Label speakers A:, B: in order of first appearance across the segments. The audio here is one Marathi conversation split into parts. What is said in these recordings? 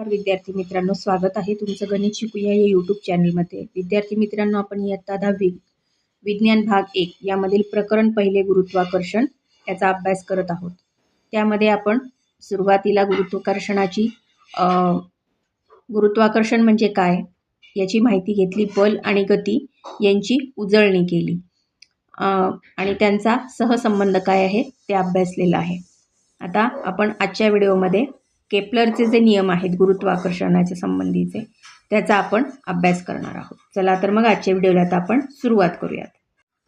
A: नमस्कार विद्यार्थी मित्रांनो स्वागत आहे तुमचं गणित शिकूया या यूट्यूब चॅनलमध्ये विद्यार्थी मित्रांनो आपण इयत्ता दहावी विज्ञान भाग एक यामधील प्रकरण पहिले गुरुत्वाकर्षण याचा अभ्यास करत आहोत. त्यामध्ये आपण सुरुवातीला गुरुत्वाकर्षणाची गुरुत्वाकर्षण म्हणजे काय याची माहिती घेतली बल आणि गती यांची उजळणी केली. आणि त्यांचा सहसंबंध काय आहे ते अभ्यासलेलं आहे. आता आपण आजच्या व्हिडिओमध्ये केपलरचे जे नियम आहेत गुरुत्वाकर्षणाच्या संबंधीचे त्याचा आपण अभ्यास करणार आहोत. चला तर मग आजच्या व्हिडिओला आता आपण सुरुवात करूयात.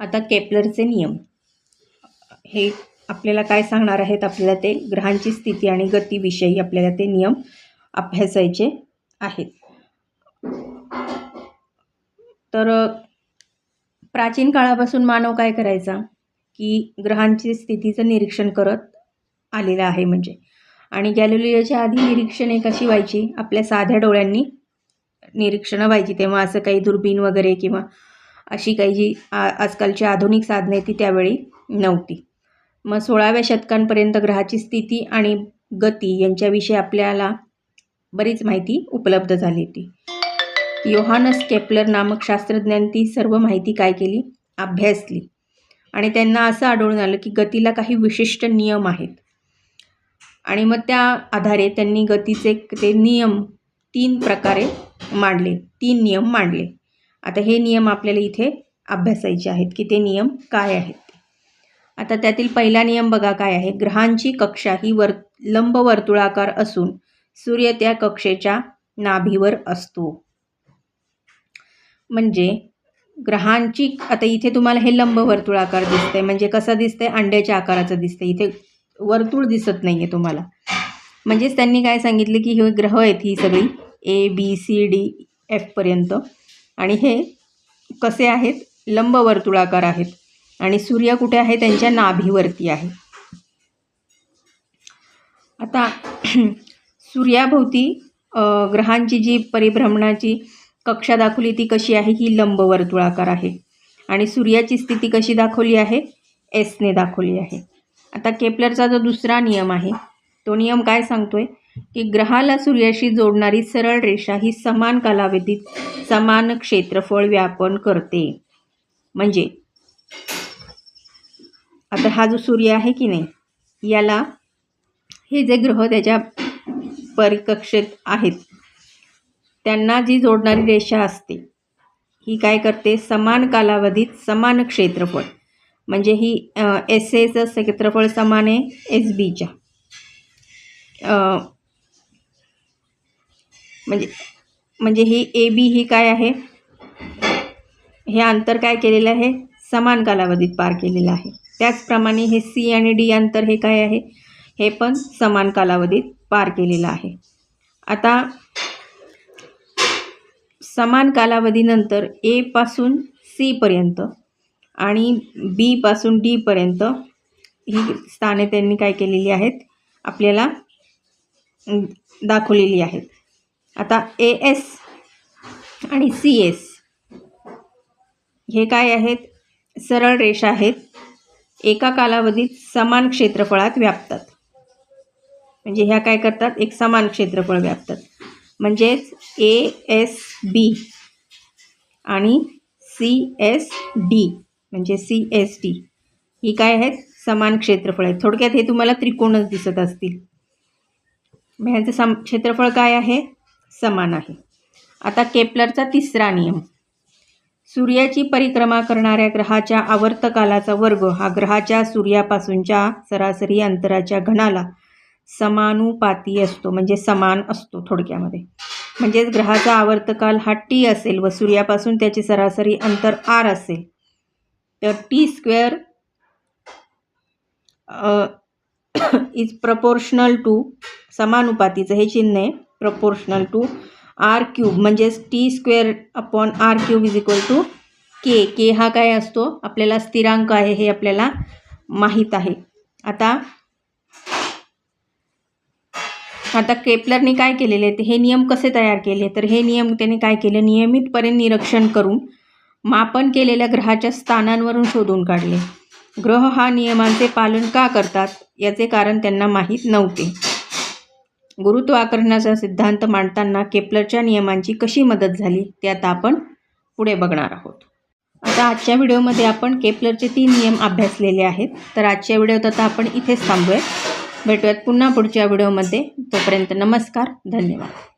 A: आता केपलरचे नियम. हे आपल्याला काय सांगणार आहेत? आपल्याला ते ग्रहांची स्थिती आणि गतीविषयी आपल्याला ते नियम अभ्यासायचे आहेत. तर प्राचीन काळापासून मानव काय करायचा? की ग्रहांची स्थितीचं निरीक्षण करत आलेला आहे म्हणजे. आणि गॅलिलिओच्या आधी निरीक्षणे कशी व्हायची? आपल्या साध्या डोळ्यांनी निरीक्षणं व्हायची. तेव्हा असं काही दुर्बीण वगैरे किंवा अशी काही जी आ आजकालची आधुनिक साधने ती त्यावेळी नव्हती. मग सोळाव्या शतकांपर्यंत ग्रहाची स्थिती आणि गती यांच्याविषयी आपल्याला बरीच माहिती उपलब्ध झाली होती. योहानस केपलर नामक शास्त्रज्ञांनी ती सर्व माहिती काय केली? अभ्यासली. आणि त्यांना असं आढळून आलं की गतीला काही विशिष्ट नियम आहेत. आणि मग त्या आधारे त्यांनी गतीचे ते नियम तीन प्रकारे मांडले तीन नियम मांडले. आता हे नियम आपल्याला इथे अभ्यासायचे आहेत की ते नियम काय आहेत? आता त्यातील पहिला नियम बघा काय आहे. ग्रहांची कक्षा ही वर लंबवर्तुळाकार असून सूर्य त्या कक्षेच्या नाभीवर असतो. म्हणजे ग्रहांची आता इथे तुम्हाला हे लंबवर्तुळाकार दिसतंय. म्हणजे कसं दिसतंय? अंड्याच्या आकाराचं दिसतंय. इथे वर्तुळ दिसत नाही आहे तुम्हाला. म्हणजेच त्यांनी काय सांगितले की हे ग्रह आहेत ही सगळी ए बी सी डी एफपर्यंत आणि हे कसे आहेत? लंबवर्तुळाकार आहेत. आणि सूर्य कुठे आहे? त्यांच्या नाभीवरती आहे. आता सूर्याभोवती ग्रहांची जी परिभ्रमणाची कक्षा दाखवली ती कशी आहे? ही लंबवर्तुळाकार आहे. आणि सूर्याची स्थिती कशी दाखवली आहे? एसने दाखवली आहे. आता केपलरचा जो दुसरा नियम आहे तो नियम काय सांगतोय? की ग्रहाला सूर्याशी जोडणारी सरळ रेषा ही समान कालावधीत समान क्षेत्रफळ व्यापन करते. म्हणजे आता हा जो सूर्य आहे की नाही याला हे जे ग्रह त्याच्या परिकक्षेत आहेत त्यांना जी जोडणारी रेषा असते ही काय करते? समान कालावधीत समान क्षेत्रफळ. म्हणजे ही एस एचं क्षेत्रफळ समान आहे एस बीच्या म्हणजे म्हणजे ही ए बी ही काय आहे? हे अंतर काय केलेलं आहे? समान कालावधीत पार केलेलं आहे. त्याचप्रमाणे हे सी आणि डी अंतर हे काय आहे? हे पण समान कालावधीत पार केलेलं आहे. आता समान कालावधीनंतर एपासून सीपर्यंत आणि बीपासून डीपर्यंत ही स्थाने त्यांनी काय केलेली आहेत? आपल्याला दाखवलेली आहेत. आता ए एस आणि सी एस हे काय आहेत? सरळ रेषा आहेत. एका कालावधीत समान क्षेत्रफळात व्यापतात. म्हणजे ह्या काय करतात? एक समान क्षेत्रफळ व्यापतात. म्हणजेच ए एस बी आणि सी एस डी म्हणजे सी एस टी ही काय आहेत? समान क्षेत्रफळ आहेत. थोडक्यात हे तुम्हाला त्रिकोणच दिसत असतील. मग ह्यांचं सम क्षेत्रफळ काय आहे? समान आहे. आता केपलरचा तिसरा नियम. सूर्याची परिक्रमा करणाऱ्या ग्रहाच्या आवर्तकालाचा वर्ग हा ग्रहाच्या सूर्यापासूनच्या सरासरी अंतराच्या घणाला समानुपाती असतो. म्हणजे समान असतो थोडक्यामध्ये. म्हणजेच ग्रहाचा आवर्तकाल हा टी असेल व सूर्यापासून त्याचे सरासरी अंतर आर असेल. तर T square is proportional to समानुपातीचं हे चिन्ह आहे प्रपोर्शनल टू आर क्यूब. म्हणजेच T square upon R cube is equal to K. K हा काय असतो? आपल्याला स्थिरांक आहे हे आपल्याला माहीत आहे. आता आता केपलरने काय केलेले आहे हे नियम कसे तयार केले? तर हे नियम त्याने काय केले? नियमितपणे निरीक्षण करून मापन केलेल्या ग्रहाच्या स्थानांवरून शोधून काढले. ग्रह हा नियमांचे पालन का करतात याचे कारण त्यांना माहीत नव्हते. गुरुत्वाकर्षणाचा सिद्धांत मांडताना केपलरच्या नियमांची कशी मदत झाली ते आता आपण पुढे बघणार आहोत. आता आजच्या व्हिडिओमध्ये आपण केपलरचे तीन नियम अभ्यासलेले आहेत. तर आजच्या व्हिडिओत आता आपण इथेच थांबूयात. भेटूयात पुन्हा पुढच्या व्हिडिओमध्ये. तोपर्यंत नमस्कार धन्यवाद.